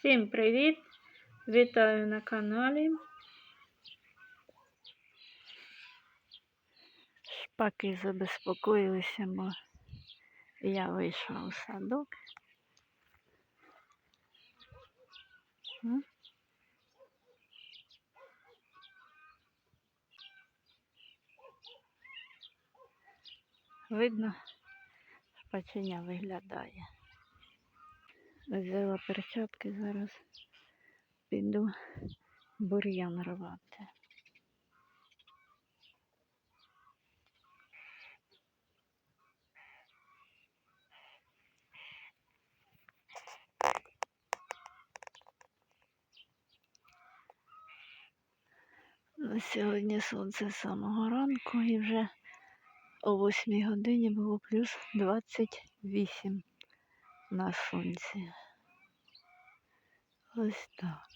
Всім привіт! Вітаю на каналі. Шпаки забезпокоїлися, бо я вийшла у садок. Видно, шпаченя виглядає. Взяла перчатки, зараз піду бур'ян рвати. Сьогодні сонце з самого ранку і вже о 8 годині було плюс 28 на сонці. Ось так.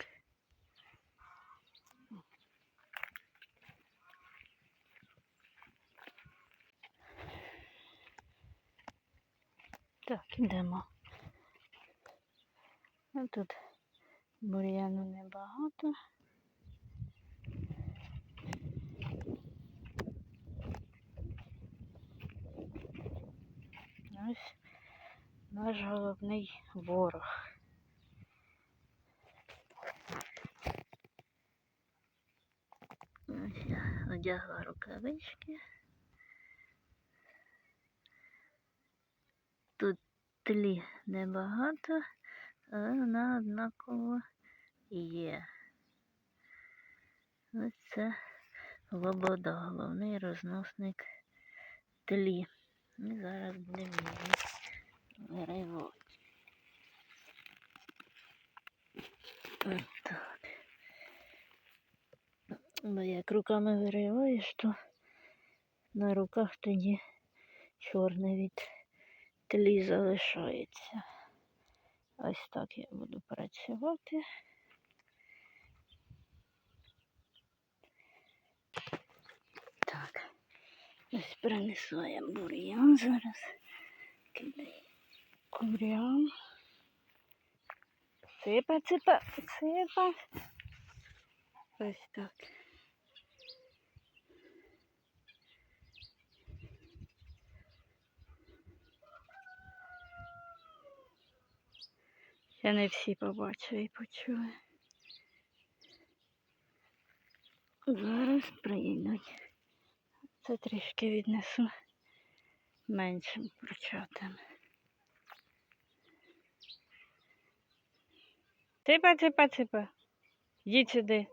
Так, ідемо. Ну, тут бур'яну небагато. Ось наш головний ворог. Ось я одягла рукавички. Тут тлі небагато, але вона однаково є. Ось це Лобода, головний розносник тлі. І зараз будемо її виривати. Бо як руками вириваєш, то на руках тоді чорне від тлі залишається. Ось так я буду працювати. Так, ось принесла я бур'ян зараз. Кидай бур'ян. Сипа, сипа, сипа. Ось так. Ще не всі побачили і почули. Зараз приїдуть. Це трішки віднесу меншим курчатам. Ципа, ципа, ципа. Йдіть сюди.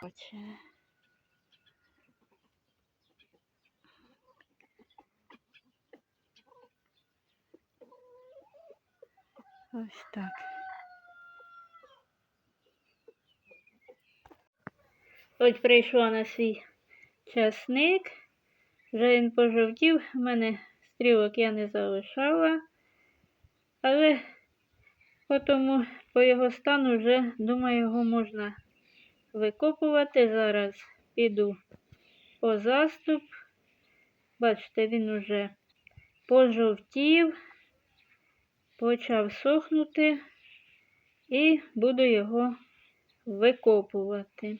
Хоче. Ось так. Ось прийшла на свій часник. Вже він пожовтів, в мене стрілок я не залишала, але тому по його стану вже, думаю, його можна викопувати. Зараз піду по заступ. Бачите, він уже пожовтів, почав сохнути і буду його викопувати.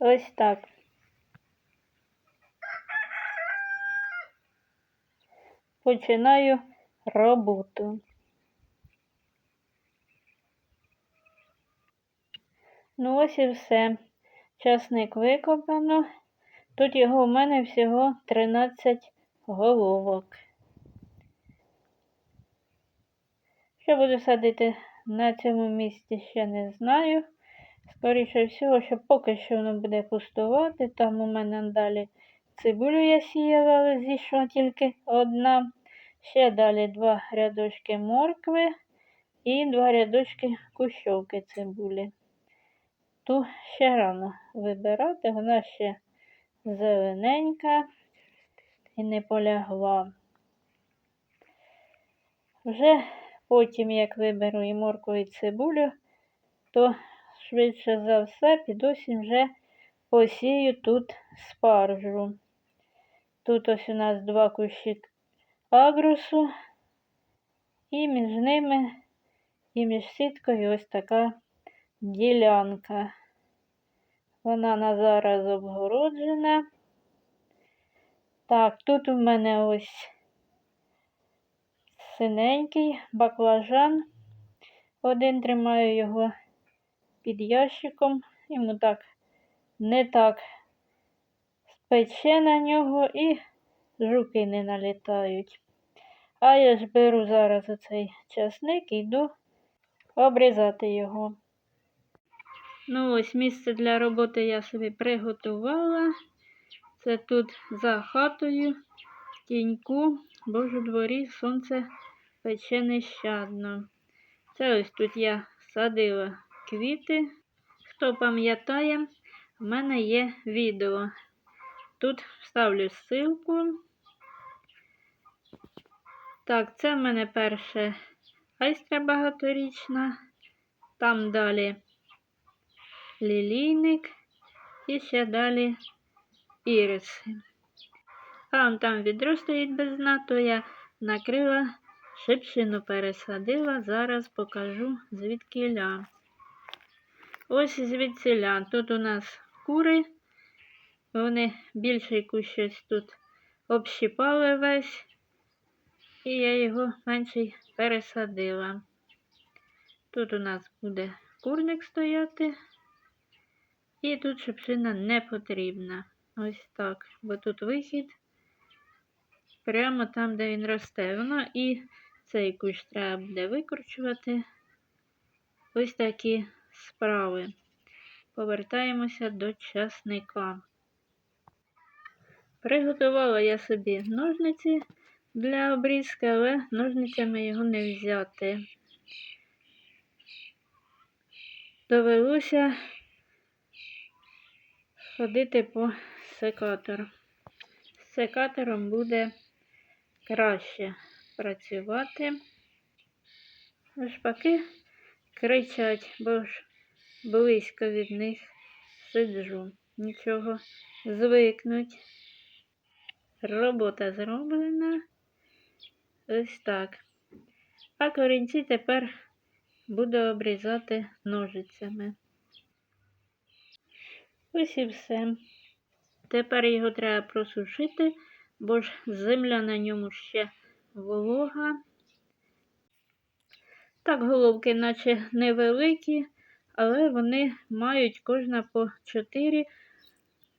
Ось так. Починаю роботу. Ну ось і все. Часник викопано. Тут його у мене всього 13 головок. Що буду садити на цьому місці, ще не знаю. Скоріше всього, що поки що воно буде пустувати. Там у мене далі цибулю я сіяла, але зійшла тільки одна. Ще далі два рядочки моркви і два рядочки кущовки цибулі. Ту ще рано вибирати, вона ще зелененька і не полягла. Вже потім, як виберу і моркву, і цибулю, то швидше за все під вже посію тут спаржу. Тут ось у нас два кущі агрусу І між ними, і між сіткою ось така ділянка. Вона на зараз обгороджена. Так, тут у мене ось синенький баклажан. Один тримаю його під ящиком. Йому так не так спече на нього і жуки не налітають. А я ж беру зараз оцей часник і йду обрізати його. Ну ось місце для роботи я собі приготувала. Це тут за хатою, тіньку, бо дворі сонце пече нещадно. Це ось тут я садила квіти. Хто пам'ятає, в мене є відео. Тут вставлю ссылку. Так, це в мене перше айстра багаторічна. Там далі лілійник і ще далі іриси. А там відро стоїть без дна, то я накрила, шипшину пересадила, зараз покажу звідкіля. Ось звідсіля. Тут у нас кури, вони більший кущ щось тут общипали весь, і я його менший пересадила. Тут у нас буде курник стояти, і тут шипшина не потрібна. Ось так. Бо тут вихід прямо там, де він росте. Воно і цей кущ треба буде викручувати. Ось такі справи. Повертаємося до часника. Приготувала я собі ножниці для обрізки, але ножницями його не взяти. Довелося ходити по секатору. З секатором буде краще працювати. Шпаки кричать, бо ж близько від них сиджу. Нічого звикнуть. Робота зроблена. Ось так. А корінці тепер буду обрізати ножицями. Ось і все. Тепер його треба просушити, бо ж земля на ньому ще волога. Так, головки, наче невеликі, але вони мають кожна по 4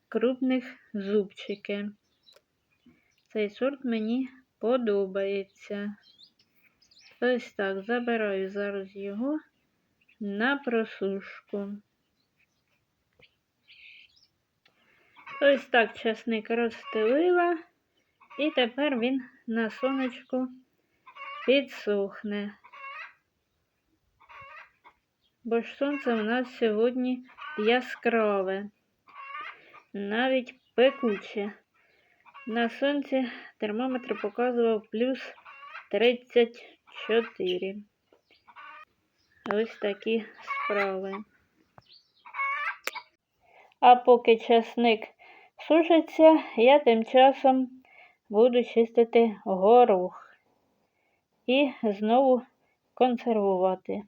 крупних зубчики. Цей сорт мені подобається. Ось так, забираю зараз його на просушку. Ось так часник розстелила, і тепер він на сонечку підсохне. Бо ж сонце у нас сьогодні яскраве, навіть пекуче. На сонці термометр показував плюс 34. Ось такі справи. А поки часник сушиться, я тим часом буду чистити горох і знову консервувати.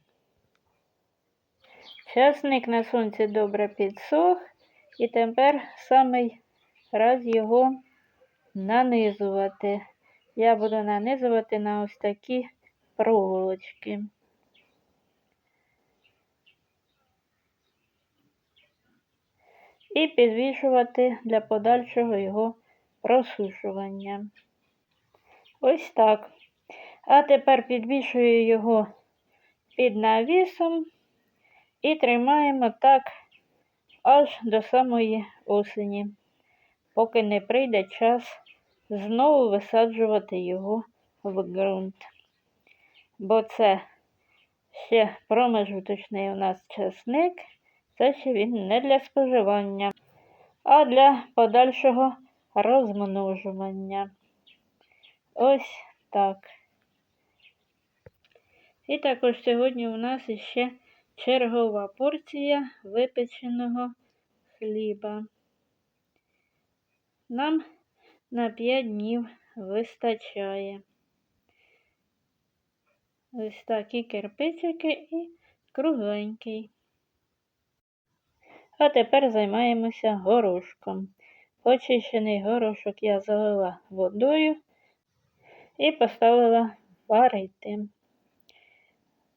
Часник на сонці добре підсох, і тепер самий раз його нанизувати. Я буду нанизувати на ось такі проволочки. І підвішувати для подальшого його просушування. Ось так. А тепер підвішую його під навісом і тримаємо так аж до самої осені, поки не прийде час знову висаджувати його в ґрунт. Бо це ще промежуточний у нас часник, це ще він не для споживання, а для подальшого розмножування. Ось так. І також сьогодні у нас іще чергова порція випеченого хліба. Нам на 5 днів вистачає. Ось такі кирпичики і кругленький. А тепер займаємося горошком. Очищений горошок я залила водою і поставила варити.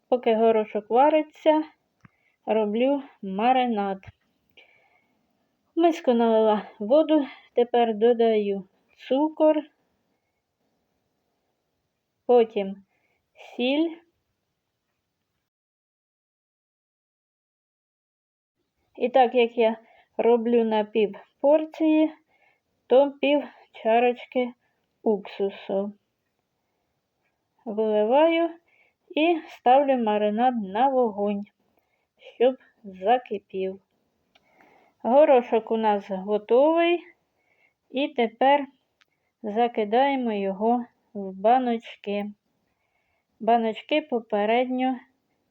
Поки горошок вариться, роблю маринад. В миску налила воду, тепер додаю цукор, потім сіль. І так як я роблю на пів порції, то пів чарочки уксусу. Виливаю і ставлю маринад на вогонь, щоб закипів. Горошок у нас готовий, і тепер закидаємо його в баночки. Баночки попередньо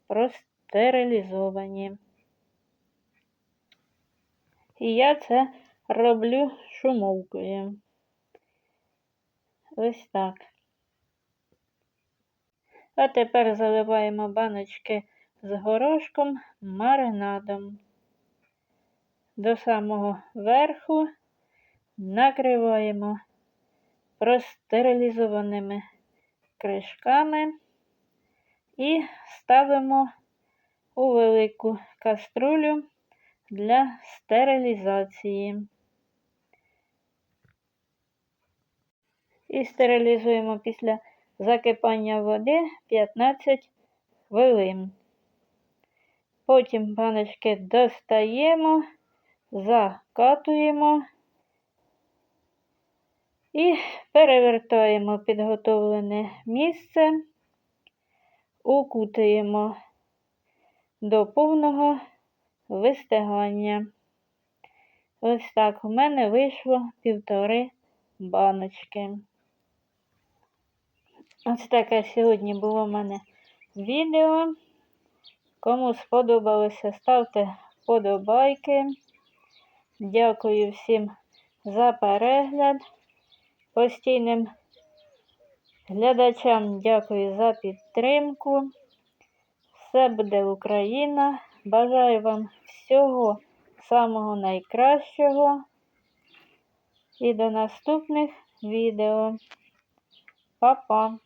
простерилізовані. І я це роблю шумовкою. Ось так. А тепер заливаємо баночки з горошком маринадом. До самого верху накриваємо простерилізованими кришками і ставимо у велику каструлю для стерилізації. І стерилізуємо після закипання води 15 хвилин. Потім баночки достаємо, закатуємо і перевертаємо підготовлене місце, укутуємо до повного вистигання. Ось так у мене вийшло півтори баночки. Ось таке сьогодні було в мене відео. Кому сподобалося, ставте вподобайки. Дякую всім за перегляд. Постійним глядачам дякую за підтримку. Все буде Україна. Бажаю вам всього самого найкращого. І до наступних відео. Па-па!